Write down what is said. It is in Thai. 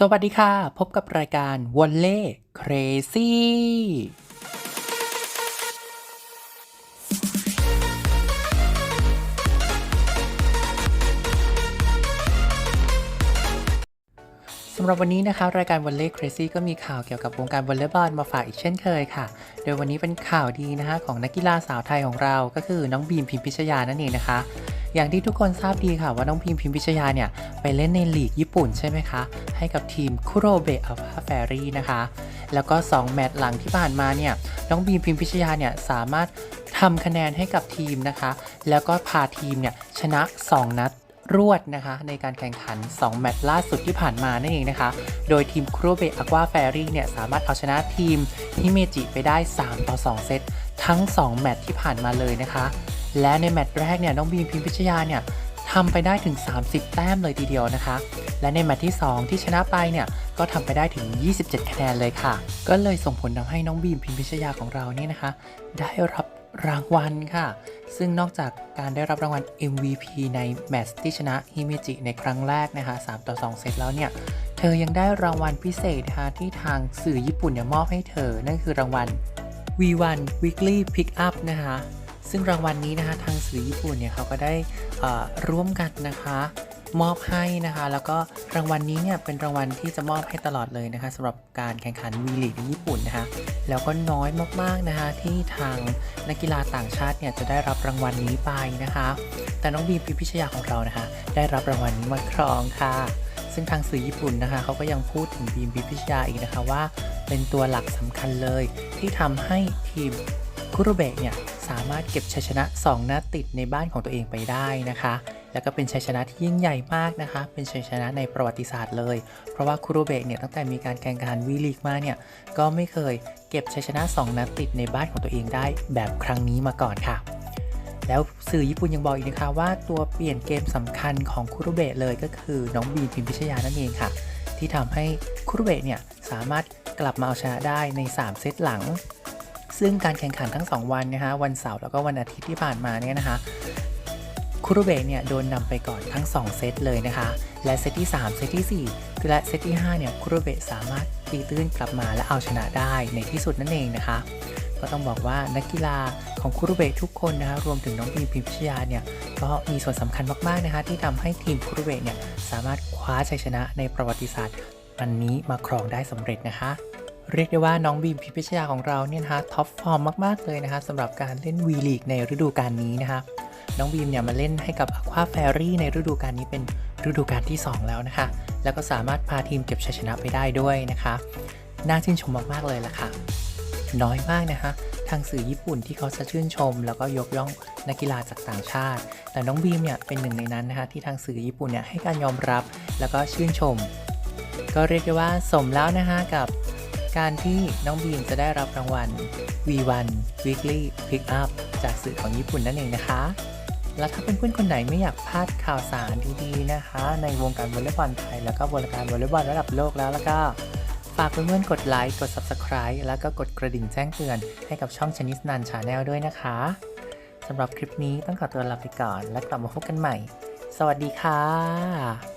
สวัสดีค่ะ พบกับรายการวอลเล่เครซี่สำหรับวันนี้นะคะ รายการวอลเล่เครซี่ก็มีข่าวเกี่ยวกับวงการวอลเลย์บอลมาฝากอีกเช่นเคยค่ะ โดยวันนี้เป็นข่าวดีนะคะของนักกีฬาสาวไทยของเราก็คือน้องบีมพิมพิชยานั่นเองนะคะ อย่างที่ทุกคนทราบดีค่ะว่าน้องพิมพิมพิชยาเนี่ย ไปเล่นในลีกญี่ปุ่นใช่ไหมคะ ให้กับทีมคุโรเบะอัลฟาแฟรี่นะคะ แล้วก็ 2 แมตช์หลังที่ผ่านมาเนี่ย น้องบีมพิมพิชยาเนี่ย สามารถทำคะแนนให้กับทีมนะคะ แล้วก็พาทีมเนี่ย ชนะ 2 นัดรวดนะคะ ในการแข่งขัน 2 แมตช์ล่าสุดที่ผ่านมานั่นเองนะคะ โดยทีมคุโรเบะอควาแฟรี่เนี่ย สามารถเอาชนะทีมฮิเมจิไปได้ 3 ต่อ 2 เซตทั้ง 2 แมตช์ที่ผ่านมาเลยนะคะ และในแมตช์แรกเนี่ยน้องบีมพิมพิชยาเนี่ยทำไปได้ถึง 30 แต้มเลยทีเดียวนะคะ และในแมตช์ที่ 2 ที่ชนะไปเนี่ยก็ทำไปได้ถึง 27 คะแนนเลยค่ะ ก็เลยส่งผลทำให้น้องบีมพิมพิชยาของเราเนี่ยนะคะ ได้รับรางวัลค่ะ ซึ่งนอกจากการได้รับรางวัล MVP ในแมตช์ที่ชนะฮิเมจิในครั้งแรกนะคะ 3 ต่อ 2 เซตแล้วเนี่ย เธอยังได้รางวัลพิเศษนะคะที่ทางสื่อญี่ปุ่นเนี่ยมอบให้เธอ นั่นคือรางวัล V1 Weekly Pickup นะคะ ซึ่งรางวัลนี้นะคะทางสื่อญี่ปุ่นเนี่ยเขาก็ได้อ่อร่วมกันนะคะมอบให้นะคะ แล้วก็รางวัลนี้เนี่ยเป็นรางวัลที่จะมอบให้ตลอดเลยนะคะสำหรับการแข่งขันวีลีกในญี่ปุ่นนะคะ แล้วก็น้อยมากๆนะคะที่ทางนักกีฬาต่างชาติเนี่ยจะได้รับรางวัลนี้ไปนะคะ แต่น้องบีมพิพิชยาของเรานะคะ ได้รับรางวัลนี้มาครองค่ะ ซึ่งทางสื่อญี่ปุ่นนะคะเขาก็ยังพูดถึงบีมพิพิชยาอีกนะคะว่า เป็นตัวหลักสำคัญเลยที่ทำให้ทีม คุโรเบะเนี่ยสามารถเก็บชัยชนะ 2 นัดติดในบ้านของตัวเองไปได้นะคะ แล้วก็เป็นชัยชนะที่ยิ่งใหญ่มากนะคะ เป็นชัยชนะในประวัติศาสตร์เลย เพราะว่าคุโรเบะเนี่ยตั้งแต่มีการแข่งขันวีลีกมาเนี่ยก็ไม่เคยเก็บชัยชนะ 2 นัดติดในบ้านของตัวเองได้แบบครั้งนี้มาก่อนค่ะแล้วสื่อญี่ปุ่นยังบอกอีกนะคะว่าตัวเปลี่ยนเกมสำคัญของคุโรเบะเลยก็คือน้องบีมพิมพิชยานั่นเองค่ะ ที่ทำให้คุโรเบะเนี่ยสามารถกลับมาเอาชนะได้ใน 3 เซตหลัง ซึ่งการแข่งขันทั้ง 2 วันนะคะวันเสาร์แล้วก็วันอาทิตย์ที่ผ่านมาเนี่ยนะคะคุโรเบะเนี่ยโดนนำไปก่อนทั้ง 2 เซตเลยนะคะ และเซตที่ 3 เซตที่ 4 และเซตที่ 5 เนี่ยคุโรเบะสามารถตีตื้นกลับมาและเอาชนะได้ในที่สุดนั่นเองนะคะ ก็ต้องบอกว่านักกีฬาของคุโรเบะทุกคนนะคะรวมถึงน้องพีมพิมพิชยาเนี่ยก็มีส่วนสำคัญมากๆนะคะ ที่ทำให้ทีมคุโรเบะเนี่ยสามารถคว้าชัยชนะในประวัติศาสตร์อันนี้มาครองได้สำเร็จนะคะ เรียกได้ว่าน้องบีมพิพิชยาของเราเนี่ยนะคะท็อปฟอร์มมาก ๆ เลยนะคะสำหรับการเล่นวีลีกในฤดูกาลนี้นะคะน้องบีมเนี่ยมาเล่นให้กับอควาแฟรี่ในฤดูกาลนี้เป็นฤดูกาลที่ 2 แล้วนะคะ แล้วก็สามารถพาทีมเก็บชัยชนะไปได้ด้วยนะคะ น่าชื่นชมมาก ๆ เลยล่ะค่ะ น้อยมากนะคะ ทางสื่อญี่ปุ่นที่เขาจะชื่นชม แล้วก็ยกย่องนักกีฬาจากต่างชาติ แต่น้องบีมเนี่ยเป็นหนึ่งในนั้นนะคะที่ทางสื่อญี่ปุ่นเนี่ยให้การยอมรับแล้วก็ชื่นชม ก็เรียกได้ว่าสมแล้วนะคะกับ การที่น้องบีมจะได้รับรางวัล V1 Weekly Pickup จากสื่อของญี่ปุ่นนั่นเองนะคะ แล้วถ้าเป็นเพื่อนคนไหนไม่อยากพลาดข่าวสารดีๆนะคะ ในวงการวอลเลย์บอลไทย แล้วก็วงการวอลเลย์บอลระดับโลกแล้วแล้วก็ฝากเพื่อนๆกดไลค์ กด Subscribe แล้วก็กดกระดิ่งแจ้งเตือนให้กับช่องชนิสนันชาแนลด้วยนะคะสำหรับคลิปนี้ต้องขอตัวลาไปก่อน และกลับมาพบกันใหม่ สวัสดีค่ะ